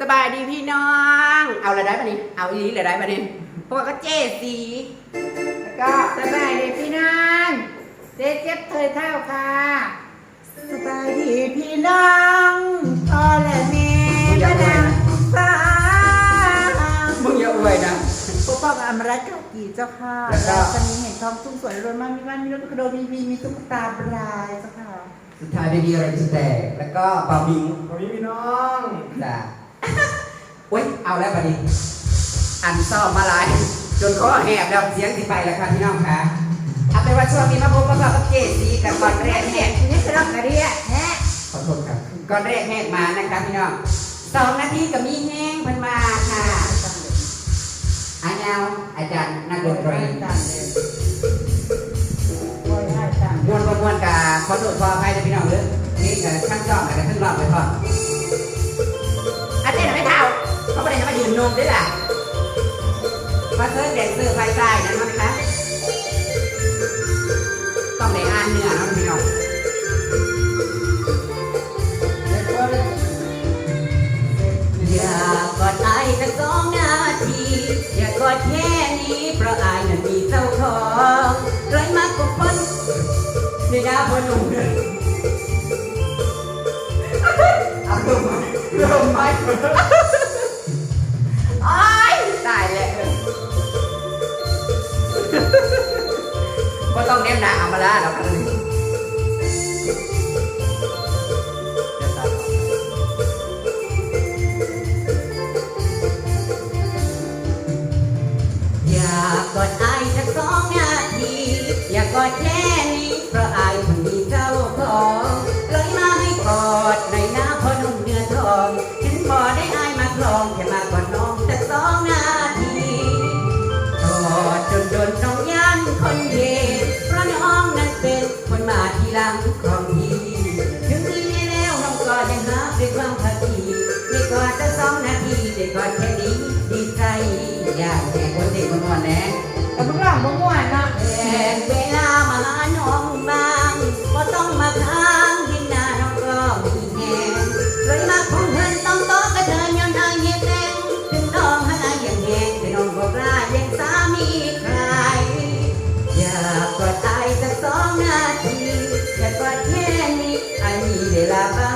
สบายดีพี่น้อง เอาอะไรได้ปะนี่เอาอีหลีเลยได้ปะนี่เพราะว่าก็เจ๊สีแล้วก็สบายดีพี่นางเจ๊เจ็บเธอเท่าค่ะ สบายดีพี่น้องพ่อและแม่และนางฟ้ามึงอย่าอวยนะ ปกป้องอมรัตน์กับกีเจ้าค่ะแล้วก็จะมีเห็นทองซุ้มสวยรวยมากมีบ้านมีรถมีคอนโดมีมีมีตุ๊กตาบรายเจ้าค่ะ สุดท้ายไม่มีอะไรจะแตกแล้วก็เป่าบิงขอบคุณพี่น้อง จ้ะ อุ้ยเอาแล้วปะนี่อันซ่อมมาหลาย จนคอแหบแล้วเสียงสิไปแล้วค่ะพี่น้องค่ะเอาเป็นว่าช่วงนี้มาพบกับเรากับเจ๊สีกันก่อนแรกแหกทีนี้คือรับกระเดียแฮะขอโทษครับก่อนแรกแหกมานะครับพี่น้องสองนาทีก็มีแห้งเพิ่นมาค่ะอาจารย์อาจารย์นักดนตรีต่างเลยโอ้ยให้ต่างมวนมวนมวนกาขอโทษขออภัยนะพี่น้องเด้อนี่ก็ทั้งรอบแล้วก็ทั้งรอบไปพอ ยืนนมด้วยล่ะมาเซิร์ฟเด็กเสื้อไฟใต้นั่นมั้งคะต้องได้อ่านเนื้อเนาะพี่น้องอย่ากอดอายสักสองนาที อย่ากอดแค่นี้เพราะอายนั้นมีเจ้าของร้อยมากกว่าคนในดาวบนหนุ่มเดินเอาลงมาลงมา นาเอามาละเราครับ แห่คนเด็กคนนอนแน่แต่พวกเราบ่ม่วนเนาะแห่เวลามาหาน้องบ้างก็ต้องมาค้างเห็นหน้าน้องก็มีแหงเลยมาของเพื่อนต้องโต๊ะกระเทินย้อนทางเหยียบแดงถึงน้องหาอย่างแหงแต่น้องบอกลายังสามีใคร อยากกอดอายสักสองนาทีอยากกอดแค่นี้อายมีเวลาบ้าง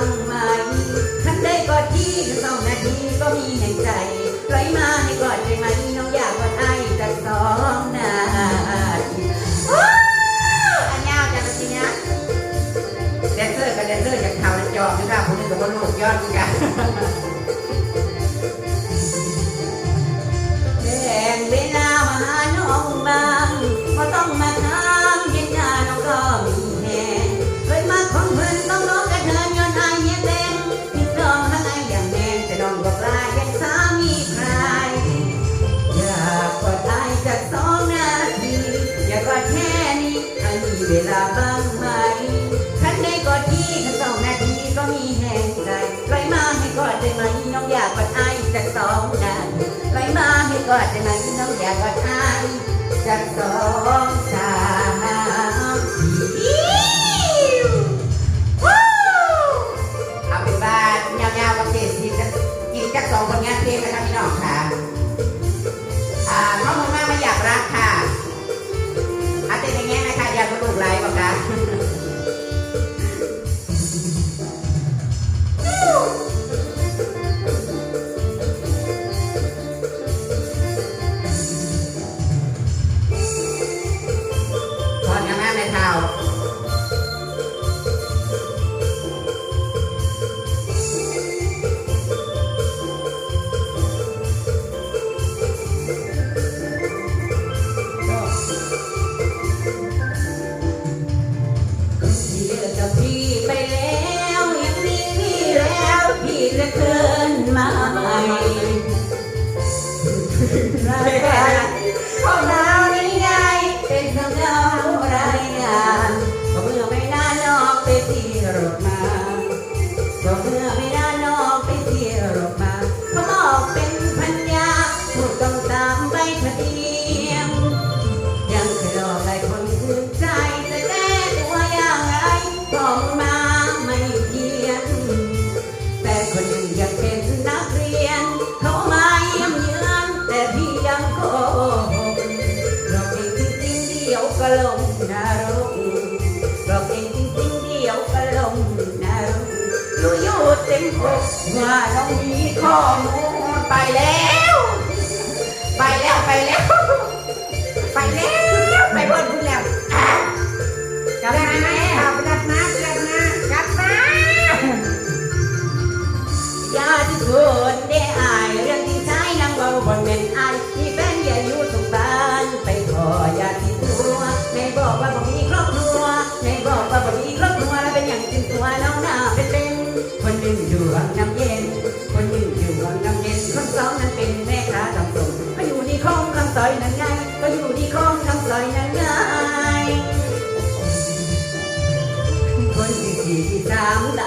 ในจอนะครับผมนี่กับว่าลูกยอดเหมือนกันแบ่งเวลามาหาน้องบ้างก็ต้องมาทางเห็นหน้าน้องก็มีแหงเลยมาของเพื่นต้องน้องกระเทินย้อนอายเหี้ยแดงน้องหาอย่างแหงแต่น้องบอกลายังสามีใคร อยากกอดอายสักสองนาที อยากกอดแค่นี้อายมีเวลาบ้าง กอดได้ไหมน้องอยากกอดอายสักสอง ก็ลงนรกบอกเองจริงๆเดียวก็ลงนรกหนูอยู่เต็มอกว่าต้องมีข้อมูลไปแล้ว ไปแล้วไปแล้ว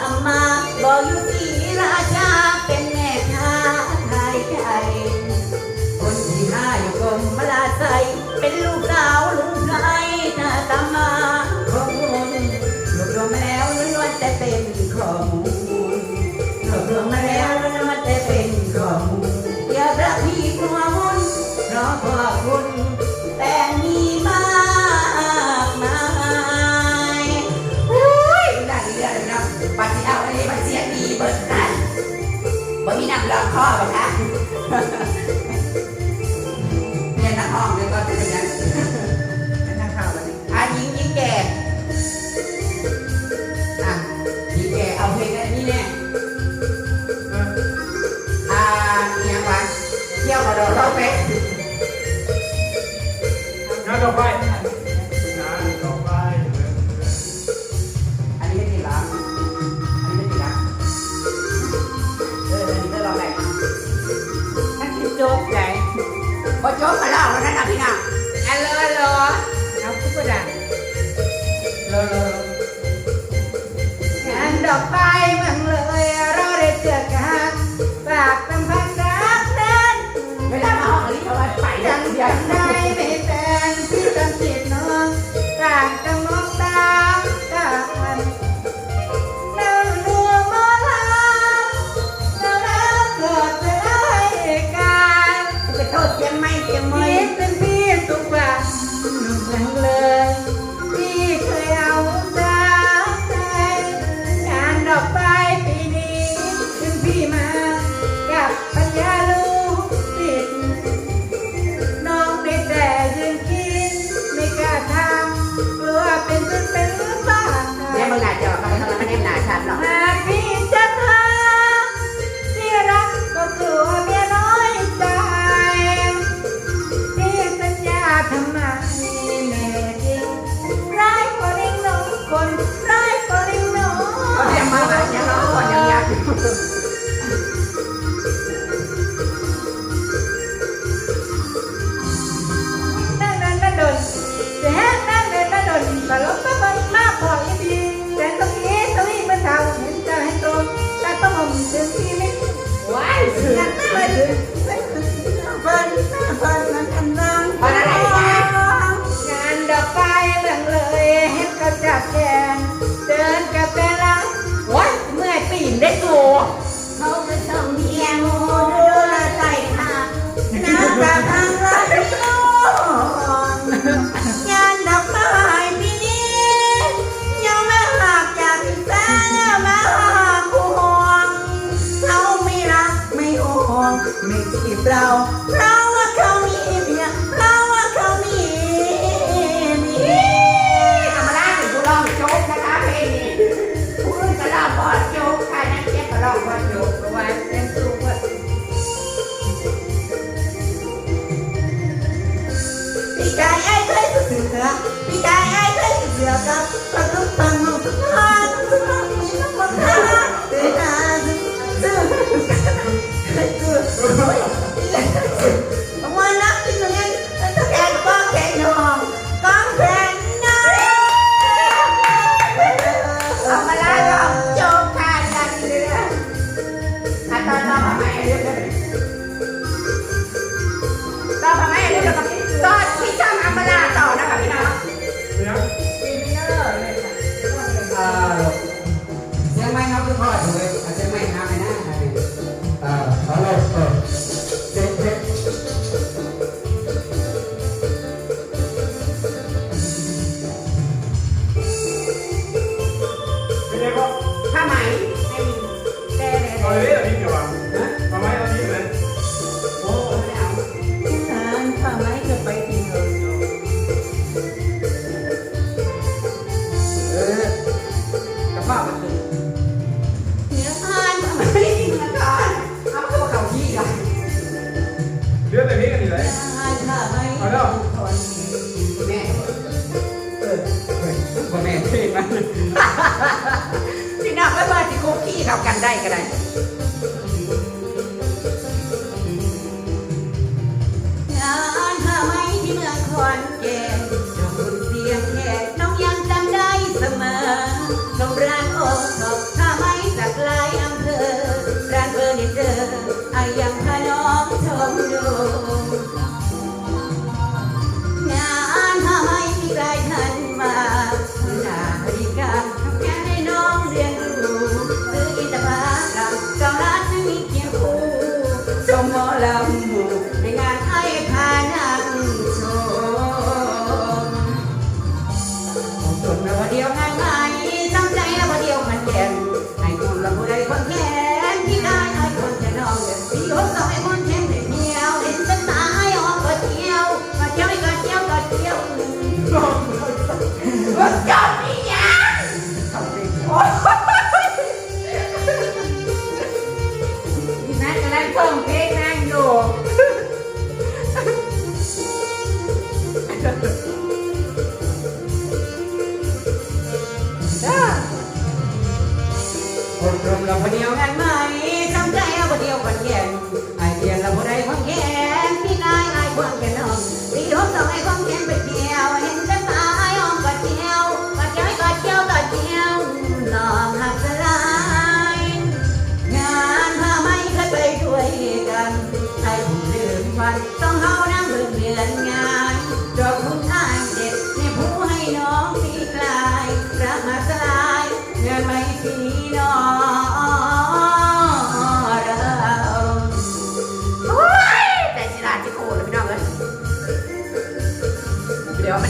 ละมาบอกอยู่ที่ราช Mama. Miss Brown. Olha aí. ได้ก็ได้ คนรุมเราคนเดียวกันไหมจำใจเอาคนเดียวคนเย็น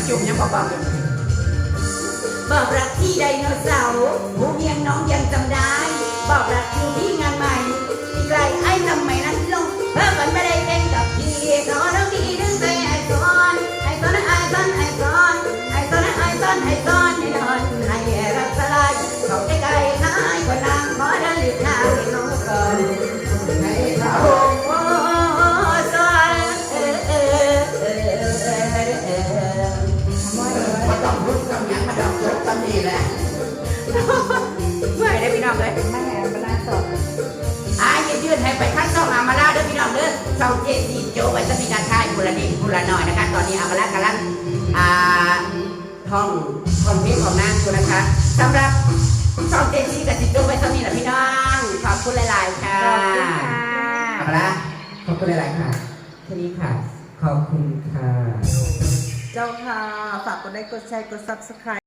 จุ่มยังเบาๆเลยบอกรักที่ไดโนเสาร์ผู้เพียงน้องยังจำได้ บอกรักอยู่ที่งานใหม่ที่ไกลไอ้ทำไม ช่องเจ็ดสิบโจไว้จะมีการค่ายบุรณิบุรณอยนะคะ ตอนนี้อามาละกำลังอ่าท่องท่องเพลงของนางคุณนะคะสำหรับสองเจ็ดสิบกับสิบโจไว้จะมีนะพี่น้องขอบคุณหลาย ๆ ค่ะอามาละขอบคุณหลาย ๆ ค่ะทีนี้ค่ะ ขอบคุณค่ะ เจ้าค่ะ ฝากกดไลค์กดแชร์กดซับสไคร b e